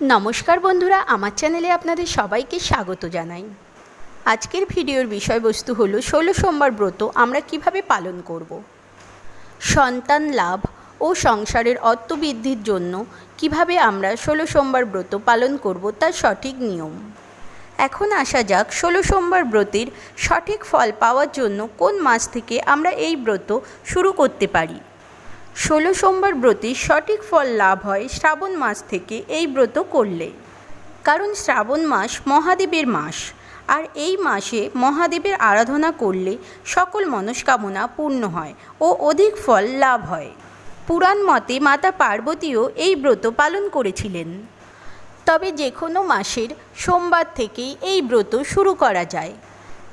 নমস্কার বন্ধুরা, আমার চ্যানেলে আপনাদের সবাইকে স্বাগত জানাই। আজকের ভিডিওর বিষয়বস্তু হলো ষোলো সোমবার ব্রত আমরা কীভাবে পালন করব। সন্তান লাভ ও সংসারের অর্থবৃদ্ধির জন্য কীভাবে আমরা ষোলো সোমবার ব্রত পালন করব তার সঠিক নিয়ম। এখন আসা যাক ষোলো সোমবার ব্রতের সঠিক ফল পাওয়ার জন্য কোন মাস থেকে আমরা এই ব্রত শুরু করতে পারি। ষোলো সোমবার ব্রতের সঠিক ফল লাভ হয় শ্রাবণ মাস থেকে এই ব্রত করলে। কারণ শ্রাবণ মাস মহাদেবের মাস, আর এই মাসে মহাদেবের আরাধনা করলে সকল মনস্কামনা পূর্ণ হয় ও অধিক ফল লাভ হয়। পুরাণ মতে মাতা পার্বতীও এই ব্রত পালন করেছিলেন। তবে যে কোনো মাসের সোমবার থেকেই এই ব্রত শুরু করা যায়।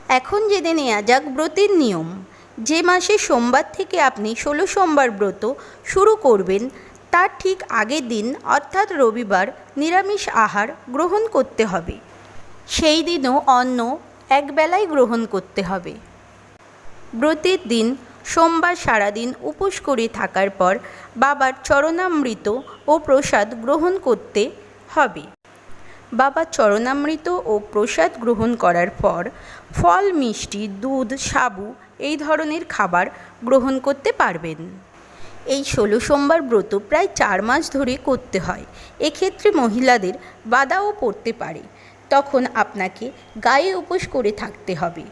এখন জেনে নেওয়া যাক ব্রতের নিয়ম। যে মাসে সোমবার থেকে আপনি ষোলো সোমবার ব্রত শুরু করবেন, তার ঠিক আগের দিন, অর্থাৎ রবিবার, নিরামিষ আহার গ্রহণ করতে হবে। সেই দিনও অন্ন একবেলায় গ্রহণ করতে হবে। ব্রতের দিন, সোমবার সারাদিন উপোস করে থাকার পর বাবার চরণামৃত ও প্রসাদ গ্রহণ করতে হবে। বাবার চরণামৃত ও প্রসাদ গ্রহণ করার পর ফল, মিষ্টি, দুধ, সাবু এই ধরনের খাবার গ্রহণ করতে পারবেন। এই ষোলো সোমবার ব্রত প্রায় চার মাস ধরে করতে হয়। এক্ষেত্রে মহিলাদের বাধাও পড়তে পারে। তখন আপনাকে গায়ে উপোস করে থাকতে হবে।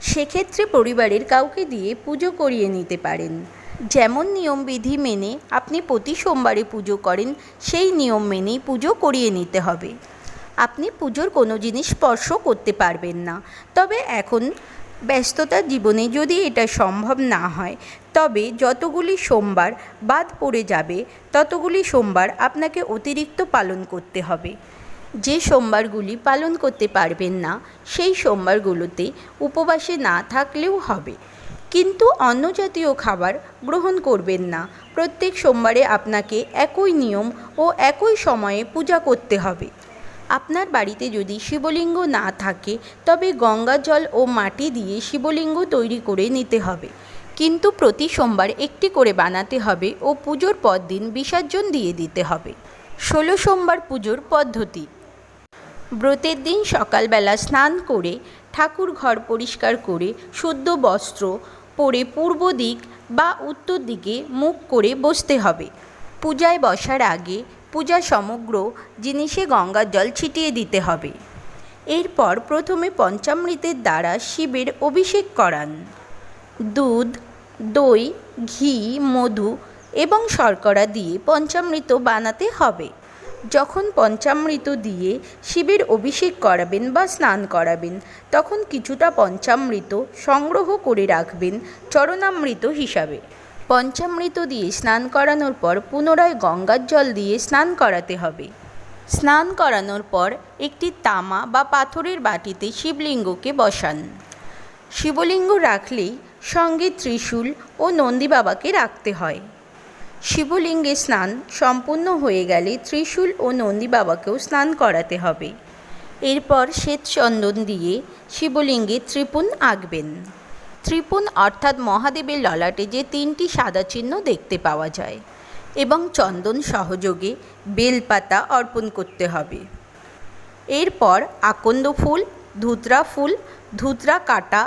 সেক্ষেত্রে পরিবারের কাউকে দিয়ে পুজো করিয়ে নিতে পারেন। যেমন নিয়মবিধি মেনে আপনি প্রতি সোমবারে পুজো করেন, সেই নিয়ম মেনেই পুজো করিয়ে নিতে হবে। আপনি পুজোর কোনো জিনিস স্পর্শ করতে পারবেন না। তবে এখন ব্যস্ততার জীবনে যদি এটা সম্ভব না হয়, তবে যতগুলি সোমবার বাদ পড়ে যাবে, ততগুলি সোমবার আপনাকে অতিরিক্ত পালন করতে হবে। যে সোমবারগুলি পালন করতে পারবেন না, সেই সোমবারগুলোতে উপবাসে না থাকলেও হবে। কিন্তু অন্য জাতীয় খাবার গ্রহণ করবেন না। প্রত্যেক সোমবারে আপনাকে একই নিয়ম ও একই সময়ে পূজা করতে হবে। আপনার বাড়িতে যদি শিবলিঙ্গ না থাকে, তবে গঙ্গা জল ও মাটি দিয়ে শিবলিঙ্গ তৈরি করে নিতে হবে। কিন্তু প্রতি সোমবার একটি করে বানাতে হবে ও পুজোর পর দিন বিসর্জন দিয়ে দিতে হবে। ষোলো সোমবার পুজোর পদ্ধতি। ব্রতের দিন সকালবেলা স্নান করে, ঠাকুর ঘর পরিষ্কার করে, শুদ্ধ বস্ত্র পরে পূর্ব দিক বা উত্তর দিকে মুখ করে বসতে হবে। পূজায় বসার আগে পূজা সমগ্র জিনিসে গঙ্গার জল ছিটিয়ে দিতে হবে। এরপর প্রথমে পঞ্চামৃতের দ্বারা শিবের অভিষেক করান। দুধ, দই, ঘি, মধু এবং শর্করা দিয়ে পঞ্চামৃত বানাতে হবে। যখন পঞ্চামৃত দিয়ে শিবের অভিষেক করাবেন বা স্নান করাবেন, তখন কিছুটা পঞ্চামৃত সংগ্রহ করে রাখবেন চরণামৃত হিসাবে। পঞ্চামৃত দিয়ে স্নান করানোর পর পুনরায় গঙ্গার জল দিয়ে স্নান করাতে হবে। স্নান করানোর পর একটি তামা বা পাথরের বাটিতে শিবলিঙ্গকে বসান। শিবলিঙ্গ রাখলেই সঙ্গে ত্রিশূল ও নন্দী বাবাকে রাখতে হয়। শিবলিঙ্গে স্নান সম্পূর্ণ হয়ে গেলে ত্রিশূল ও নন্দী বাবাকেও স্নান করাতে হবে। এরপর শ্বেত চন্দন দিয়ে শিবলিঙ্গে ত্রিপুণ আঁকবেন। ত্রিপুণ অর্থাৎ মহাদেবের ললাটে যে তিনটি সাদা চিহ্ন দেখতে পাওয়া যায় এবং চন্দন সহযোগে বেলপাতা অর্পণ করতে হবে। এরপর আকন্দ ফুল, ধুতরা ফুল, ধুতরা কাটা,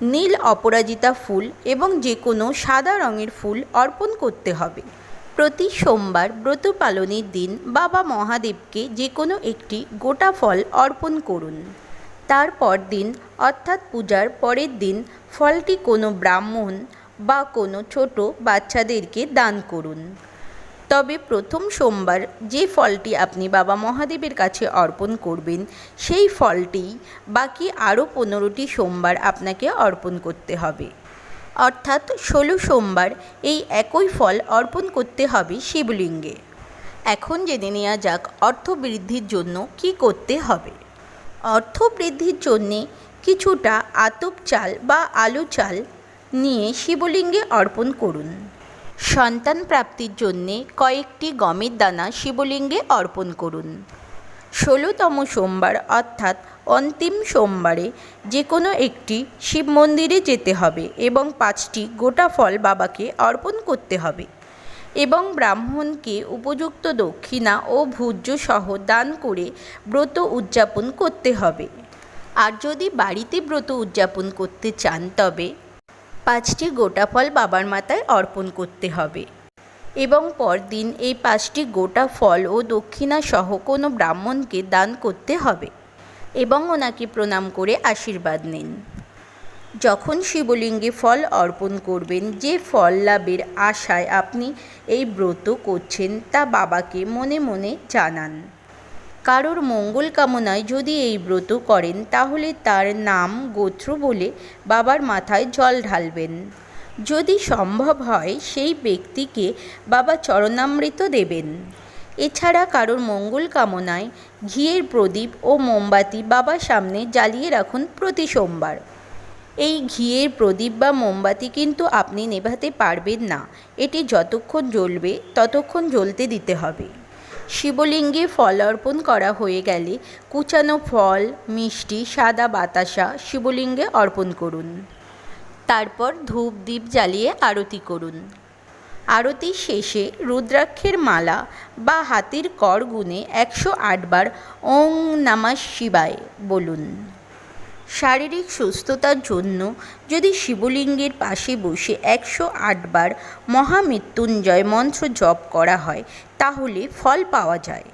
নীল অপরাজিতা ফুল এবং যে কোনো সাদা রঙের ফুল অর্পণ করতে হবে। প্রতি সোমবার ব্রত পালনের দিন বাবা মহাদেবকে যে কোনো একটি গোটা ফল অর্পণ করুন। তারপর দিন, অর্থাৎ পূজার পরের দিন, ফলটি কোনো ব্রাহ্মণ বা কোনো ছোট বাচ্চাদেরকে দান করুন। তবে প্রথম সোমবার যে ফলটি আপনি বাবা মহাদেবের কাছে অর্পণ করবেন, সেই ফলটি বাকি আরও পনেরোটি সোমবার আপনাকে অর্পণ করতে হবে। অর্থাৎ ষোলো সোমবার এই একই ফল অর্পণ করতে হবে শিবলিঙ্গে। এখন জেনে নেওয়া যাক অর্থ বৃদ্ধির জন্য কি করতে হবে। অর্থ বৃদ্ধির জন্যে কিছুটা আতপ চাল বা আলু চাল নিয়ে শিবলিঙ্গে অর্পণ করুন। সন্তান প্রাপ্তির জন্যে কয়েকটি গমের দানা শিবলিঙ্গে অর্পণ করুন। ষোলোতম সোমবার অর্থাৎ অন্তিম সোমবারে যে কোনো একটি শিব মন্দিরে যেতে হবে এবং পাঁচটি গোটা ফল বাবাকে অর্পণ করতে হবে। এবং ব্রাহ্মণকে উপযুক্ত দক্ষিণা ও ভূজ্য সহ দান করে ব্রত উদযাপন করতে হবে। আর যদি বাড়িতে ব্রত উদযাপন করতে চান, তবে পাঁচটি গোটা ফল বাবার মাথায় অর্পণ করতে হবে। এবং পরদিন এই পাঁচটি গোটা ফল ও দক্ষিণা সহ কোনো ব্রাহ্মণকে দান করতে হবে। এবং ওনাকে প্রণাম করে আশীর্বাদ নিন। যখন শিবলিঙ্গে ফল অর্পণ করবেন, যে ফল লাভের আশায় আপনি এই ব্রত করছেন, তা বাবাকে মনে মনে জানান। কারোর মঙ্গল কামনায় যদি এই ব্রত করেন, তাহলে তার নাম গোত্র বলে বাবার মাথায় জল ঢালবেন। যদি সম্ভব হয়, সেই ব্যক্তিকে বাবা চরণামৃত দেবেন। এছাড়া কারোর মঙ্গল কামনায় ঘিয়ের প্রদীপ ও মোমবাতি বাবার সামনে জ্বালিয়ে রাখুন প্রতি সোমবার। এই ঘিয়ের প্রদীপ বা মোমবাতি কিন্তু আপনি নেভাতে পারবেন না। এটি যতক্ষণ জ্বলবে, ততক্ষণ জ্বলতে দিতে হবে। শিবলিঙ্গে ফল অর্পণ করা হয়ে গেলে কুচানো ফল, মিষ্টি, সাদা বাতাসা শিবলিঙ্গে অর্পণ করুন। তারপর ধূপ দ্বীপ জ্বালিয়ে আরতি করুন। আরতি শেষে রুদ্রাক্ষের মালা বা হাতির কর গুনে একশো আটবার ওং নমঃ শিবায় বলুন। শারীরিক সুস্থতার জন্য যদি শিবলিঙ্গের পাশে বসে একশো আটবার মহামৃত্যুঞ্জয় মন্ত্র জপ করা হয়, তাহলে ফল পাওয়া যায়।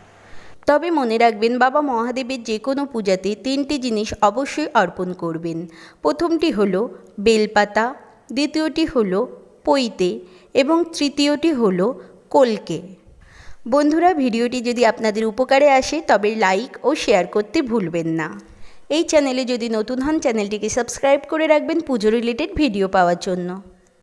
তবে মনে রাখবেন, বাবা মহাদেবের যে কোনো পূজাতে তিনটি জিনিস অবশ্যই অর্পণ করবেন। প্রথমটি হলো বেলপাতা, দ্বিতীয়টি হলো পৈতে, এবং তৃতীয়টি হলো কলকে। বন্ধুরা, ভিডিওটি যদি আপনাদের উপকারে আসে, তবে লাইক ও শেয়ার করতে ভুলবেন না। এই চ্যানেলে যদি নতুন হন চ্যানেলটিকে সাবস্ক্রাইব করে রাখবেন পুজো রিলেটেড ভিডিও পাওয়ার জন্য।